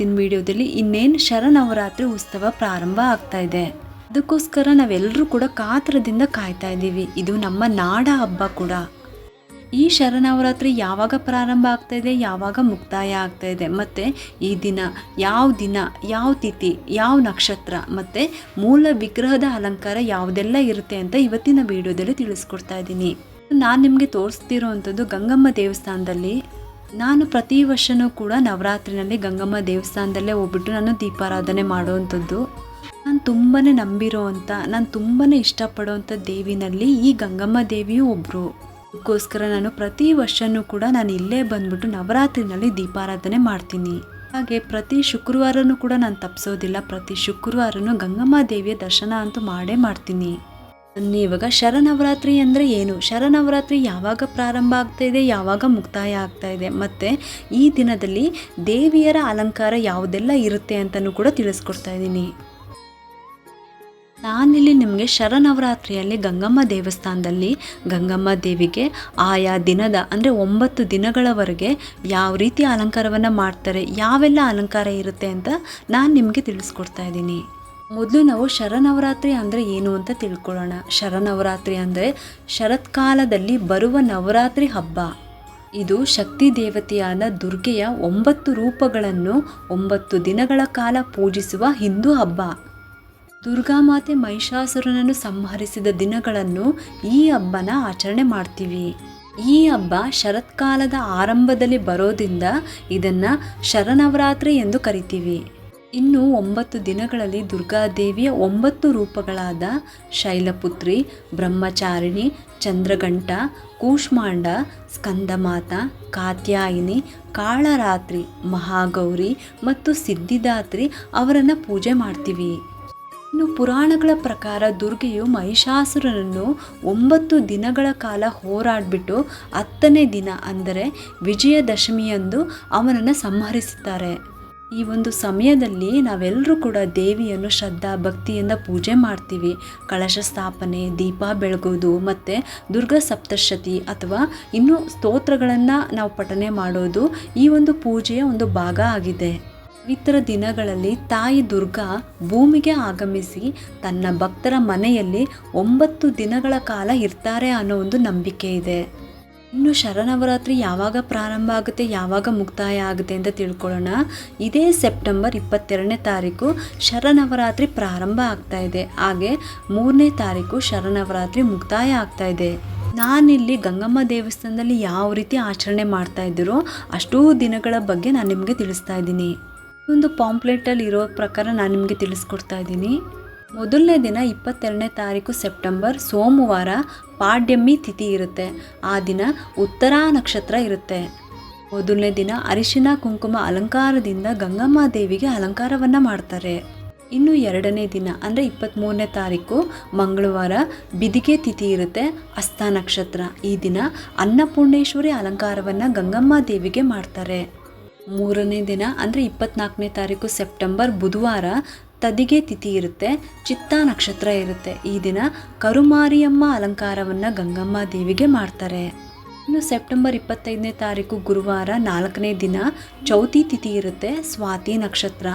ಇವತ್ತಿನ ವಿಡಿಯೋದಲ್ಲಿ ಇನ್ನೇನು ಶರನವರಾತ್ರಿ ಉತ್ಸವ ಪ್ರಾರಂಭ ಆಗ್ತಾ ಇದೆ. ಅದಕ್ಕೋಸ್ಕರ ನಾವೆಲ್ಲರೂ ಕೂಡ ಕಾತರದಿಂದ ಕಾಯ್ತಾ ಇದ್ದೀವಿ. ಇದು ನಮ್ಮ ನಾಡ ಹಬ್ಬ ಕೂಡ. ಈ ಶರನವರಾತ್ರಿ ಯಾವಾಗ ಪ್ರಾರಂಭ ಆಗ್ತಾ ಇದೆ, ಯಾವಾಗ ಮುಕ್ತಾಯ ಆಗ್ತಾ ಇದೆ, ಮತ್ತು ಈ ದಿನ ಯಾವ ದಿನ, ಯಾವ ತಿಥಿ, ಯಾವ ನಕ್ಷತ್ರ, ಮತ್ತು ಮೂಲ ವಿಗ್ರಹದ ಅಲಂಕಾರ ಯಾವುದೆಲ್ಲ ಇರುತ್ತೆ ಅಂತ ಇವತ್ತಿನ ವಿಡಿಯೋದಲ್ಲಿ ತಿಳಿಸ್ಕೊಡ್ತಾ ಇದ್ದೀನಿ. ನಾನು ನಿಮಗೆ ತೋರಿಸ್ತಿರೋವಂಥದ್ದು ಗಂಗಮ್ಮ ದೇವಸ್ಥಾನದಲ್ಲಿ ನಾನು ಪ್ರತಿ ವರ್ಷವೂ ಕೂಡ ನವರಾತ್ರಿನಲ್ಲಿ ಗಂಗಮ್ಮ ದೇವಸ್ಥಾನದಲ್ಲೇ ಹೋಗ್ಬಿಟ್ಟು ನಾನು ದೀಪಾರಾಧನೆ ಮಾಡುವಂಥದ್ದು. ನಾನು ತುಂಬಾ ನಂಬಿರೋ ಅಂತ, ನಾನು ತುಂಬಾ ಇಷ್ಟಪಡೋವಂಥ ದೇವಿನಲ್ಲಿ ಈ ಗಂಗಮ್ಮ ದೇವಿಯೂ ಒಬ್ಬರು ಅದಕ್ಕೋಸ್ಕರ ನಾನು ಪ್ರತಿ ವರ್ಷವೂ ಕೂಡ ನಾನು ಇಲ್ಲೇ ಬಂದ್ಬಿಟ್ಟು ನವರಾತ್ರಿನಲ್ಲಿ ದೀಪಾರಾಧನೆ ಮಾಡ್ತೀನಿ. ಹಾಗೆ ಪ್ರತಿ ಶುಕ್ರವಾರನೂ ಕೂಡ ನಾನು ತಪ್ಪಿಸೋದಿಲ್ಲ ಪ್ರತಿ ಶುಕ್ರವಾರನೂ ಗಂಗಮ್ಮ ದೇವಿಯ ದರ್ಶನ ಅಂತೂ ಮಾಡೇ ಮಾಡ್ತೀನಿ. ಇವಾಗ ಶರನವರಾತ್ರಿ ಅಂದರೆ ಏನು? ಶರನವರಾತ್ರಿ ಯಾವಾಗ ಪ್ರಾರಂಭ ಆಗ್ತಾ ಇದೆ, ಯಾವಾಗ ಮುಕ್ತಾಯ ಆಗ್ತಾ ಇದೆ? ಮತ್ತು ಈ ದಿನದಲ್ಲಿ ದೇವಿಯರ ಅಲಂಕಾರ ಯಾವುದೆಲ್ಲ ಇರುತ್ತೆ ಅಂತಲೂ ಕೂಡ ತಿಳಿಸ್ಕೊಡ್ತಾ ಇದ್ದೀನಿ. ನಾನಿಲ್ಲಿ ನಿಮಗೆ ಶರನವರಾತ್ರಿಯಲ್ಲಿ ಗಂಗಮ್ಮ ದೇವಸ್ಥಾನದಲ್ಲಿ ಗಂಗಮ್ಮ ದೇವಿಗೆ ಆಯಾ ದಿನದ ಅಂದರೆ ಒಂಬತ್ತು ದಿನಗಳವರೆಗೆ ಯಾವ ರೀತಿ ಅಲಂಕಾರವನ್ನು ಮಾಡ್ತಾರೆ, ಯಾವೆಲ್ಲ ಅಲಂಕಾರ ಇರುತ್ತೆ ಅಂತ ನಾನು ನಿಮಗೆ ತಿಳಿಸ್ಕೊಡ್ತಾ ಇದ್ದೀನಿ. ಮೊದಲು ನಾವು ಶರನವರಾತ್ರಿ ಅಂದರೆ ಏನು ಅಂತ ತಿಳ್ಕೊಳ್ಳೋಣ. ಶರನವರಾತ್ರಿ ಅಂದರೆ ಶರತ್ಕಾಲದಲ್ಲಿ ಬರುವ ನವರಾತ್ರಿ ಹಬ್ಬ. ಇದು ಶಕ್ತಿ ದೇವತೆಯಾದ ದುರ್ಗೆಯ ಒಂಬತ್ತು ರೂಪಗಳನ್ನು ಒಂಬತ್ತು ದಿನಗಳ ಕಾಲ ಪೂಜಿಸುವ ಹಿಂದೂ ಹಬ್ಬ. ದುರ್ಗಾಮಾತೆ ಮಹಿಷಾಸುರನನ್ನು ಸಂಹರಿಸಿದ ದಿನಗಳನ್ನು ಈ ಹಬ್ಬನ ಆಚರಣೆ ಮಾಡ್ತೀವಿ. ಈ ಹಬ್ಬ ಶರತ್ಕಾಲದ ಆರಂಭದಲ್ಲಿ ಬರೋದ್ರಿಂದ ಇದನ್ನು ಶರನವರಾತ್ರಿ ಎಂದು ಕರಿತೀವಿ. ಇನ್ನು ಒಂಬತ್ತು ದಿನಗಳಲ್ಲಿ ದುರ್ಗಾದೇವಿಯ ಒಂಬತ್ತು ರೂಪಗಳಾದ ಶೈಲಪುತ್ರಿ, ಬ್ರಹ್ಮಚಾರಿಣಿ ಚಂದ್ರಗಂಟ ಕೂಷ್ಮಾಂಡ, ಸ್ಕಂದಮಾತ, ಕಾತ್ಯಾಯಿನಿ, ಕಾಳರಾತ್ರಿ, ಮಹಾಗೌರಿ ಮತ್ತು ಸಿದ್ಧಿದಾತ್ರಿ ಅವರನ್ನು ಪೂಜೆ ಮಾಡ್ತೀವಿ. ಇನ್ನು ಪುರಾಣಗಳ ಪ್ರಕಾರ ದುರ್ಗೆಯು ಮಹಿಷಾಸುರನನ್ನು ಒಂಬತ್ತು ದಿನಗಳ ಕಾಲ ಹೋರಾಡಿಬಿಟ್ಟು ಹತ್ತನೇ ದಿನ ಅಂದರೆ ವಿಜಯದಶಮಿಯಂದು ಅವನನ್ನು ಸಂಹರಿಸುತ್ತಾರೆ. ಈ ಒಂದು ಸಮಯದಲ್ಲಿ ನಾವೆಲ್ಲರೂ ಕೂಡ ದೇವಿಯನ್ನು ಶ್ರದ್ಧಾ ಭಕ್ತಿಯಿಂದ ಪೂಜೆ ಮಾಡ್ತೀವಿ. ಕಳಶ ಸ್ಥಾಪನೆ, ದೀಪ ಬೆಳಗೋದು ಮತ್ತು ದುರ್ಗಾ ಸಪ್ತಶತಿ ಅಥವಾ ಇನ್ನೂ ಸ್ತೋತ್ರಗಳನ್ನು ನಾವು ಪಠನೆ ಮಾಡೋದು ಈ ಒಂದು ಪೂಜೆಯ ಒಂದು ಭಾಗ ಆಗಿದೆ. ಪವಿತ್ರ ದಿನಗಳಲ್ಲಿ ತಾಯಿ ದುರ್ಗಾ ಭೂಮಿಗೆ ಆಗಮಿಸಿ ತನ್ನ ಭಕ್ತರ ಮನೆಯಲ್ಲಿ ಒಂಬತ್ತು ದಿನಗಳ ಕಾಲ ಇರ್ತಾರೆ ಅನ್ನೋ ಒಂದು ನಂಬಿಕೆ ಇದೆ. ಇನ್ನು ಶರನವರಾತ್ರಿ ಯಾವಾಗ ಪ್ರಾರಂಭ ಆಗುತ್ತೆ, ಯಾವಾಗ ಮುಕ್ತಾಯ ಆಗುತ್ತೆ ಅಂತ ತಿಳ್ಕೊಳ್ಳೋಣ. ಇದೇ ಸೆಪ್ಟೆಂಬರ್ ಇಪ್ಪತ್ತೆರಡನೇ ತಾರೀಕು ಶರನವರಾತ್ರಿ ಪ್ರಾರಂಭ ಆಗ್ತಾ ಇದೆ. ಹಾಗೆ ಮೂರನೇ ತಾರೀಕು ಶರನವರಾತ್ರಿ ಮುಕ್ತಾಯ ಆಗ್ತಾ ಇದೆ. ನಾನಿಲ್ಲಿ ಗಂಗಮ್ಮ ದೇವಸ್ಥಾನದಲ್ಲಿ ಯಾವ ರೀತಿ ಆಚರಣೆ ಮಾಡ್ತಾ ಇದ್ದೀರೋ ಅಷ್ಟೂ ದಿನಗಳ ಬಗ್ಗೆ ನಾನು ನಿಮಗೆ ತಿಳಿಸ್ತಾ ಇದ್ದೀನಿ. ಒಂದು ಪಾಂಪ್ಲೆಟಲ್ಲಿ ಇರೋ ಪ್ರಕಾರ ನಾನು ನಿಮಗೆ ತಿಳಿಸ್ಕೊಡ್ತಾ ಇದ್ದೀನಿ. ಮೊದಲನೇ ದಿನ ಇಪ್ಪತ್ತೆರಡನೇ ತಾರೀಕು ಸೆಪ್ಟೆಂಬರ್, ಸೋಮವಾರ ಪಾಡ್ಯಮಿ ತಿಥಿ ಇರುತ್ತೆ. ಆ ದಿನ ಉತ್ತರಾ ನಕ್ಷತ್ರ ಇರುತ್ತೆ. ಮೊದಲನೇ ದಿನ ಅರಿಶಿನ, ಕುಂಕುಮ ಅಲಂಕಾರದಿಂದ ಗಂಗಮ್ಮ ದೇವಿಗೆ ಅಲಂಕಾರವನ್ನು ಮಾಡ್ತಾರೆ. ಇನ್ನು ಎರಡನೇ ದಿನ ಅಂದರೆ ಇಪ್ಪತ್ತ್ಮೂರನೇ ತಾರೀಕು ಮಂಗಳವಾರ ಬಿದಿಗೆ ತಿಥಿ ಇರುತ್ತೆ. ಅಸ್ತ ನಕ್ಷತ್ರ. ಈ ದಿನ ಅನ್ನಪೂರ್ಣೇಶ್ವರಿ ಅಲಂಕಾರವನ್ನು ಗಂಗಮ್ಮ ದೇವಿಗೆ ಮಾಡ್ತಾರೆ. ಮೂರನೇ ದಿನ ಅಂದರೆ ಇಪ್ಪತ್ನಾಲ್ಕನೇ ತಾರೀಕು ಸೆಪ್ಟೆಂಬರ್, ಬುಧವಾರ ತದಿಗೆ ತಿಥಿ ಇರುತ್ತೆ, ಚಿತ್ತ ನಕ್ಷತ್ರ ಇರುತ್ತೆ. ಈ ದಿನ ಕರುಮಾರಿಯಮ್ಮ ಅಲಂಕಾರವನ್ನು ಗಂಗಮ್ಮ ದೇವಿಗೆ ಮಾಡ್ತಾರೆ. ಇನ್ನು ಸೆಪ್ಟೆಂಬರ್ ಇಪ್ಪತ್ತೈದನೇ ತಾರೀಕು ಗುರುವಾರ ನಾಲ್ಕನೇ ದಿನ ಚೌತಿ ತಿಥಿ ಇರುತ್ತೆ, ಸ್ವಾತಿ ನಕ್ಷತ್ರ.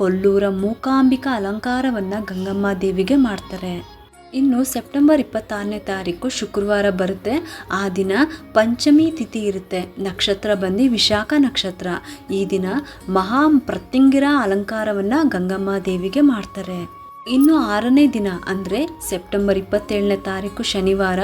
ಕೊಲ್ಲೂರ ಮೂಕಾಂಬಿಕಾ ಅಲಂಕಾರವನ್ನು ಗಂಗಮ್ಮ ದೇವಿಗೆ ಮಾಡ್ತಾರೆ. ಇನ್ನು ಸೆಪ್ಟೆಂಬರ್ ಇಪ್ಪತ್ತಾರನೇ ತಾರೀಕು ಶುಕ್ರವಾರ ಬರುತ್ತೆ. ಆ ದಿನ ಪಂಚಮಿ ತಿಥಿ ಇರುತ್ತೆ. ನಕ್ಷತ್ರ ಬಂದು ವಿಶಾಖ ನಕ್ಷತ್ರ. ಈ ದಿನ ಮಹಾ ಪ್ರತ್ಯಂಗಿರ ಅಲಂಕಾರವನ್ನು ಗಂಗಮ್ಮ ದೇವಿಗೆ ಮಾಡ್ತಾರೆ. ಇನ್ನು ಆರನೇ ದಿನ ಅಂದರೆ ಸೆಪ್ಟೆಂಬರ್ ಇಪ್ಪತ್ತೇಳನೇ ತಾರೀಕು ಶನಿವಾರ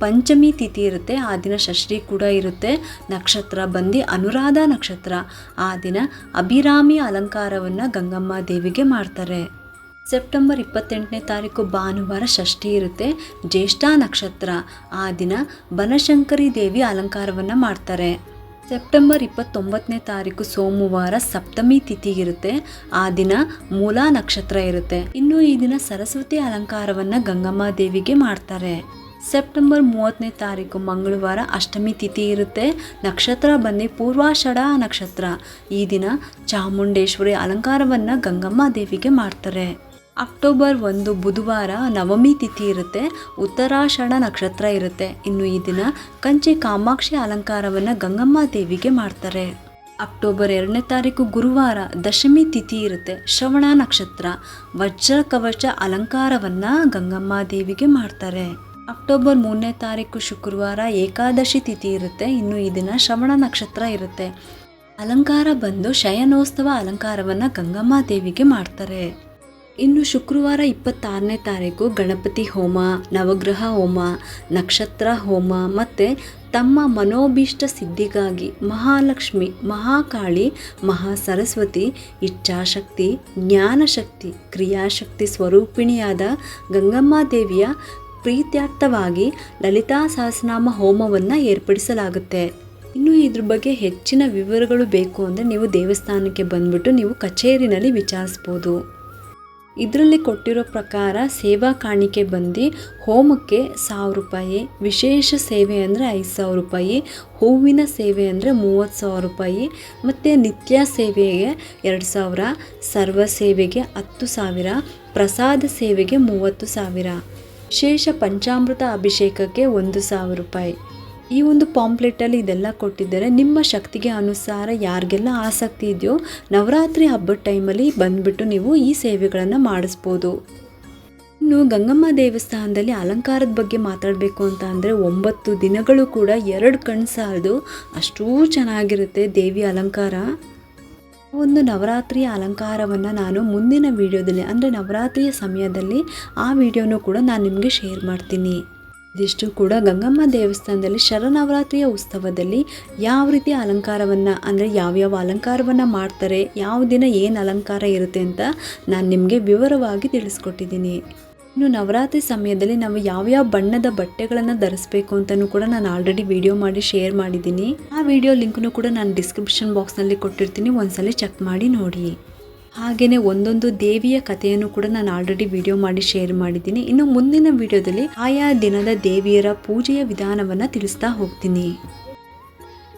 ಪಂಚಮಿ ತಿಥಿ ಇರುತ್ತೆ. ಆ ದಿನ ಷಷ್ಠಿ ಕೂಡ ಇರುತ್ತೆ. ನಕ್ಷತ್ರ ಬಂದು ಅನುರಾಧ ನಕ್ಷತ್ರ. ಆ ದಿನ ಅಭಿರಾಮಿ ಅಲಂಕಾರವನ್ನು ಗಂಗಮ್ಮ ದೇವಿಗೆ ಮಾಡ್ತಾರೆ. ಸೆಪ್ಟೆಂಬರ್ ಇಪ್ಪತ್ತೆಂಟನೇ ತಾರೀಕು ಭಾನುವಾರ ಷಷ್ಠಿ ಇರುತ್ತೆ. ಜ್ಯೇಷ್ಠ ನಕ್ಷತ್ರ. ಆ ದಿನ ಬನಶಂಕರಿ ದೇವಿ ಅಲಂಕಾರವನ್ನು ಮಾಡ್ತಾರೆ. ಸೆಪ್ಟೆಂಬರ್ ಇಪ್ಪತ್ತೊಂಬತ್ತನೇ ತಾರೀಕು ಸೋಮವಾರ ಸಪ್ತಮಿ ತಿಥಿ ಇರುತ್ತೆ. ಆ ದಿನ ಮೂಲಾ ನಕ್ಷತ್ರ ಇರುತ್ತೆ. ಇನ್ನು ಈ ದಿನ ಸರಸ್ವತಿ ಅಲಂಕಾರವನ್ನು ಗಂಗಮ್ಮ ದೇವಿಗೆ ಮಾಡ್ತಾರೆ. ಸೆಪ್ಟೆಂಬರ್ ಮೂವತ್ತನೇ ತಾರೀಕು ಮಂಗಳವಾರ ಅಷ್ಟಮಿ ತಿಥಿ ಇರುತ್ತೆ. ನಕ್ಷತ್ರ ಬನ್ನಿ ಪೂರ್ವಾಷಢ ನಕ್ಷತ್ರ. ಈ ದಿನ ಚಾಮುಂಡೇಶ್ವರಿ ಅಲಂಕಾರವನ್ನು ಗಂಗಮ್ಮ ದೇವಿಗೆ ಮಾಡ್ತಾರೆ. ಅಕ್ಟೋಬರ್ ಒಂದು ಬುಧವಾರ ನವಮಿ ತಿಥಿ ಇರುತ್ತೆ ಉತ್ತರಾಷಾಢ ನಕ್ಷತ್ರ ಇರುತ್ತೆ. ಇನ್ನು ಈ ದಿನ ಕಂಚಿ ಕಾಮಾಕ್ಷಿ ಅಲಂಕಾರವನ್ನು ಗಂಗಮ್ಮ ದೇವಿಗೆ ಮಾಡ್ತಾರೆ. ಅಕ್ಟೋಬರ್ ಎರಡನೇ ತಾರೀಕು ಗುರುವಾರ ದಶಮಿ ತಿಥಿ ಇರುತ್ತೆ, ಶ್ರವಣ ನಕ್ಷತ್ರ. ವಜ್ರ ಕವಚ ಅಲಂಕಾರವನ್ನ ಗಂಗಮ್ಮ ದೇವಿಗೆ ಮಾಡ್ತಾರೆ. ಅಕ್ಟೋಬರ್ ಮೂರನೇ ತಾರೀಕು ಶುಕ್ರವಾರ ಏಕಾದಶಿ ತಿಥಿ ಇರುತ್ತೆ, ಇನ್ನು ಈ ದಿನ ಶ್ರವಣ ನಕ್ಷತ್ರ ಇರುತ್ತೆ. ಅಲಂಕಾರ ಬಂದು ಶಯನೋತ್ಸವ ಅಲಂಕಾರವನ್ನ ಗಂಗಮ್ಮ ದೇವಿಗೆ ಮಾಡ್ತಾರೆ. ಇನ್ನು ಶುಕ್ರವಾರ ಇಪ್ಪತ್ತಾರನೇ ತಾರೀಕು ಗಣಪತಿ ಹೋಮ, ನವಗ್ರಹ ಹೋಮ, ನಕ್ಷತ್ರ ಹೋಮ ಮತ್ತು ತಮ್ಮ ಮನೋಭೀಷ್ಟ ಸಿದ್ಧಿಗಾಗಿ ಮಹಾಲಕ್ಷ್ಮಿ, ಮಹಾಕಾಳಿ ಮಹಾ ಸರಸ್ವತಿ ಇಚ್ಛಾಶಕ್ತಿ, ಜ್ಞಾನಶಕ್ತಿ, ಕ್ರಿಯಾಶಕ್ತಿ ಸ್ವರೂಪಿಣಿಯಾದ ಗಂಗಮ್ಮ ದೇವಿಯ ಪ್ರೀತ್ಯಾರ್ಥವಾಗಿ ಲಲಿತಾ ಸಹಸ್ರನಾಮ ಹೋಮವನ್ನು ಏರ್ಪಡಿಸಲಾಗುತ್ತೆ. ಇನ್ನು ಇದ್ರ ಬಗ್ಗೆ ಹೆಚ್ಚಿನ ವಿವರಗಳು ಬೇಕು ಅಂದರೆ ನೀವು ದೇವಸ್ಥಾನಕ್ಕೆ ಬಂದ್ಬಿಟ್ಟು ನೀವು ಕಚೇರಿನಲ್ಲಿ ವಿಚಾರಿಸ್ಬೋದು. ಇದರಲ್ಲಿ ಕೊಟ್ಟಿರೋ ಪ್ರಕಾರ ಸೇವಾ ಕಾಣಿಕೆ ಬಂದು ಹೋಮಕ್ಕೆ ಸಾವಿರ ರೂಪಾಯಿ, ವಿಶೇಷ ಸೇವೆ ಅಂದರೆ ಐದು ಸಾವಿರ ರೂಪಾಯಿ, ಹೂವಿನ ಸೇವೆ ಅಂದರೆ ಮೂವತ್ತು ಸಾವಿರ ರೂಪಾಯಿ, ಮತ್ತು ನಿತ್ಯ ಸೇವೆಗೆ ಎರಡು ಸಾವಿರ, ಸರ್ವ ಸೇವೆಗೆ ಹತ್ತು ಸಾವಿರ, ಪ್ರಸಾದ ಸೇವೆಗೆ ಮೂವತ್ತು ಸಾವಿರ. ವಿಶೇಷ ಪಂಚಾಮೃತ ಅಭಿಷೇಕಕ್ಕೆ ಒಂದು ಸಾವಿರ ರೂಪಾಯಿ. ಈ ಒಂದು ಪಾಂಪ್ಲೆಟಲ್ಲಿ ಇದೆಲ್ಲ ಕೊಟ್ಟಿದ್ದಾರೆ. ನಿಮ್ಮ ಶಕ್ತಿಗೆ ಅನುಸಾರ ಯಾರಿಗೆಲ್ಲ ಆಸಕ್ತಿ ಇದೆಯೋ ನವರಾತ್ರಿ ಹಬ್ಬದ ಟೈಮಲ್ಲಿ ಬಂದುಬಿಟ್ಟು ನೀವು ಈ ಸೇವೆಗಳನ್ನು ಮಾಡಿಸ್ಬೋದು. ಇನ್ನು ಗಂಗಮ್ಮ ದೇವಸ್ಥಾನದಲ್ಲಿ ಅಲಂಕಾರದ ಬಗ್ಗೆ ಮಾತಾಡಬೇಕು ಅಂತ ಅಂದರೆ ಒಂಬತ್ತು ದಿನಗಳು ಕೂಡ ಎರಡು ಕಣ್ಣು ಸಾಲದು. ಅಷ್ಟೂ ಚೆನ್ನಾಗಿರುತ್ತೆ ದೇವಿ ಅಲಂಕಾರ. ಒಂದು ನವರಾತ್ರಿಯ ಅಲಂಕಾರವನ್ನು ನಾನು ಮುಂದಿನ ವಿಡಿಯೋದಲ್ಲಿ ಅಂದರೆ ನವರಾತ್ರಿಯ ಸಮಯದಲ್ಲಿ ಆ ವಿಡಿಯೋನೂ ಕೂಡ ನಾನು ನಿಮಗೆ ಶೇರ್ ಮಾಡ್ತೀನಿ. ಇದಿಷ್ಟು ಕೂಡ ಗಂಗಮ್ಮ ದೇವಸ್ಥಾನದಲ್ಲಿ ಶರನವರಾತ್ರಿಯ ಉತ್ಸವದಲ್ಲಿ ಯಾವ ರೀತಿ ಅಲಂಕಾರವನ್ನು, ಅಂದರೆ ಯಾವ್ಯಾವ ಅಲಂಕಾರವನ್ನು ಮಾಡ್ತಾರೆ, ಯಾವ ದಿನ ಏನು ಅಲಂಕಾರ ಇರುತ್ತೆ ಅಂತ ನಾನು ನಿಮಗೆ ವಿವರವಾಗಿ ತಿಳಿಸ್ಕೊಟ್ಟಿದ್ದೀನಿ. ಇನ್ನು ನವರಾತ್ರಿ ಸಮಯದಲ್ಲಿ ನಾವು ಯಾವ್ಯಾವ ಬಣ್ಣದ ಬಟ್ಟೆಗಳನ್ನು ಧರಿಸ್ಬೇಕು ಅಂತಲೂ ಕೂಡ ನಾನು ಆಲ್ರೆಡಿ ವಿಡಿಯೋ ಮಾಡಿ ಶೇರ್ ಮಾಡಿದ್ದೀನಿ. ಆ ವಿಡಿಯೋ ಲಿಂಕ್ನು ಕೂಡ ನಾನು ಡಿಸ್ಕ್ರಿಪ್ಷನ್ ಬಾಕ್ಸ್ನಲ್ಲಿ ಕೊಟ್ಟಿರ್ತೀನಿ, ಒಂದ್ಸಲಿ ಚೆಕ್ ಮಾಡಿ ನೋಡಿ. ಹಾಗೆಯೇ ಒಂದೊಂದು ದೇವಿಯ ಕಥೆಯನ್ನು ಕೂಡ ನಾನು ಆಲ್ರೆಡಿ ವಿಡಿಯೋ ಮಾಡಿ ಶೇರ್ ಮಾಡಿದ್ದೀನಿ. ಇನ್ನು ಮುಂದಿನ ವಿಡಿಯೋದಲ್ಲಿ ಆಯಾ ದಿನದ ದೇವಿಯರ ಪೂಜೆಯ ವಿಧಾನವನ್ನು ತಿಳಿಸ್ತಾ ಹೋಗ್ತೀನಿ.